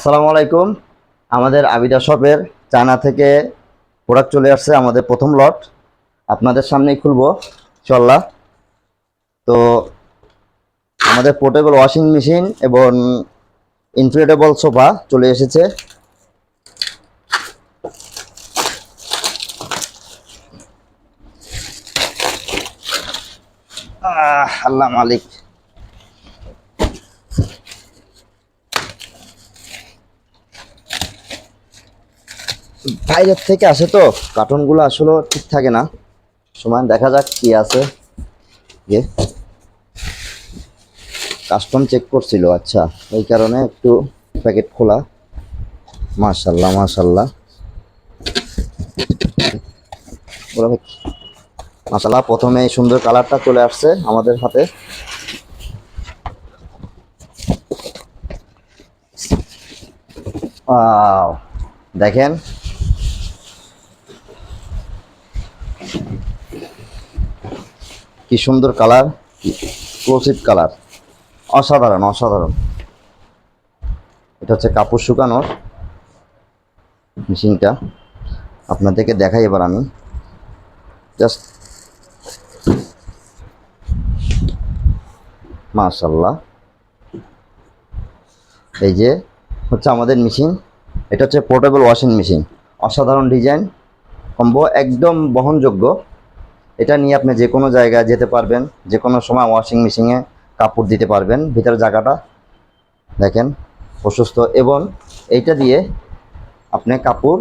আসসালামু আলাইকুম। আমাদের আবিদা শপের চায়না থেকে প্রোডাক্ট চলে আসছে আমাদের প্রথম লট আপনাদের সামনেই খুলবো ইনশাল্লাহ তো আমাদের পোর্টেবল ওয়াশিং মেশিন এবং ইনফ্লেটেবল সোফা চলে এসেছে। আল্লাহ মালিক। বাইরের থেকে আসে তো, কার্টুনগুলো আসলে ঠিক থাকে না। সময় দেখা যাক কি আছে। কাস্টম চেক করছিল আচ্ছা। এই কারণে একটু প্যাকেট খোলা। মাশাল্লাহ মাশাল্লাহ। মাশাল্লাহ, প্রথমে এই সুন্দর কালারটা চলে আসছে আমাদের হাতে। দেখেন কি সুন্দর কালার? ক্লোসিভ কালার। অসাধারণ অসাধারণ। এটা হচ্ছে কাপড় শুকানোর মেশিনটা। আপনাদেরকে দেখাই এবার আমি। জাস্ট মাশাল্লাহ এই যে হচ্ছে আমাদের মেশিন। এটা হচ্ছে পোর্টেবল ওয়াশিং মেশিন। অসাধারণ ডিজাইন, কম্বো একদম বহনযোগ্য। এটা নিয়ে আপনি যে কোনো জায়গায় যেতে পারবেন, যে কোনো সময় ওয়াশিং মেশিনে কাপড় দিতে পারবেন। ভিতরে জায়গাটা দেখেন প্রশস্ত এবং এইটা দিয়ে আপনি কাপড়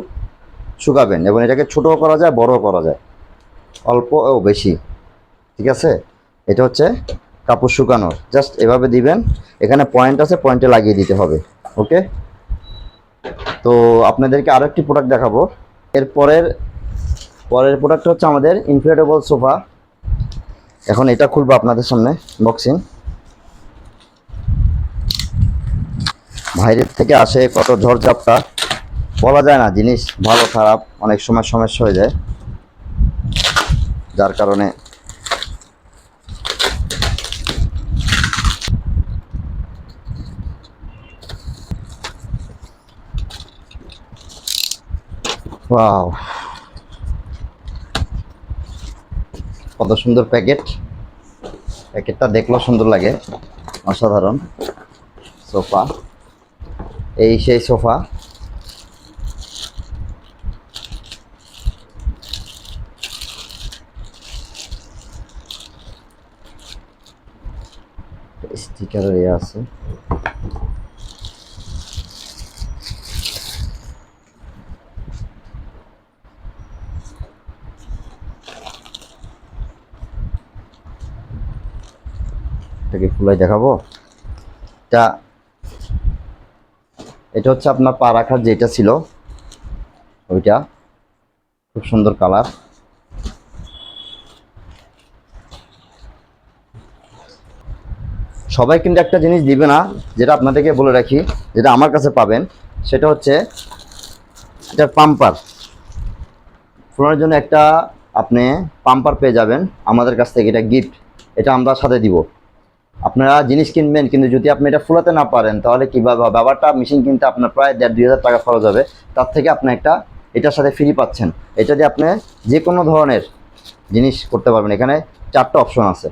শুকাবেন এবং এটাকে ছোটও করা যায়, বড়ও করা যায়। অল্প ও বেশি, ঠিক আছে? এটা হচ্ছে কাপড় শুকানোর। জাস্ট এভাবে দিবেন, এখানে পয়েন্ট আছে পয়েন্টে লাগিয়ে দিতে হবে ওকে তো আপনাদেরকে আরও একটি প্রোডাক্ট দেখাবো। এর পরের প্রোডাক্ট হচ্ছে আমাদের ইনফ্লেটেবল সোফা এখন এটা খুলবো আপনাদের সামনে বক্সিং বাইরের থেকে আসে কত ঝড়ঝাপটা। বলা যায় না, জিনিস ভালো, খারাপ, অনেক সময় সমস্যা হয়ে যায়। যার কারণে ওয়াও কত সুন্দর প্যাকেট। প্যাকেটটা দেখলেও সুন্দর লাগে, অসাধারণ সোফা। এই সেই সোফা। স্টিকারের ইয়ে আছে। এটাকে ফুলাই দেখাবো। এটা এটা হচ্ছে আপনার পা রাখার যেটা ছিল, ওইটা। খুব সুন্দর কালার। সবাই কিন্তু একটা জিনিস দিবে না, যেটা আপনাদেরকে বলে রাখি, যেটা আমার কাছে পাবেন, সেটা হচ্ছে এটা পাম্পার। ফোনের জন্য একটা আপনি পাম্পার পেয়ে যাবেন, আমাদের কাছ থেকে এটা গিফট, এটা আমরা সাথে দিব। আপনারা জিনিস কিনবেন, কিন্তু যদি আপনি এটা ফুলাতে না পারেন, তাহলে কীভাবে হবে? ব্যাপারটা মেশিন কিনতে আপনার প্রায় দেড় দুই হাজার টাকা খরচ হবে। তার থেকে আপনি একটা এটার সাথে ফ্রি পাচ্ছেন। এটা দিয়ে আপনি যে কোনো ধরনের জিনিস করতে পারবেন। এখানে চারটা অপশন আছে।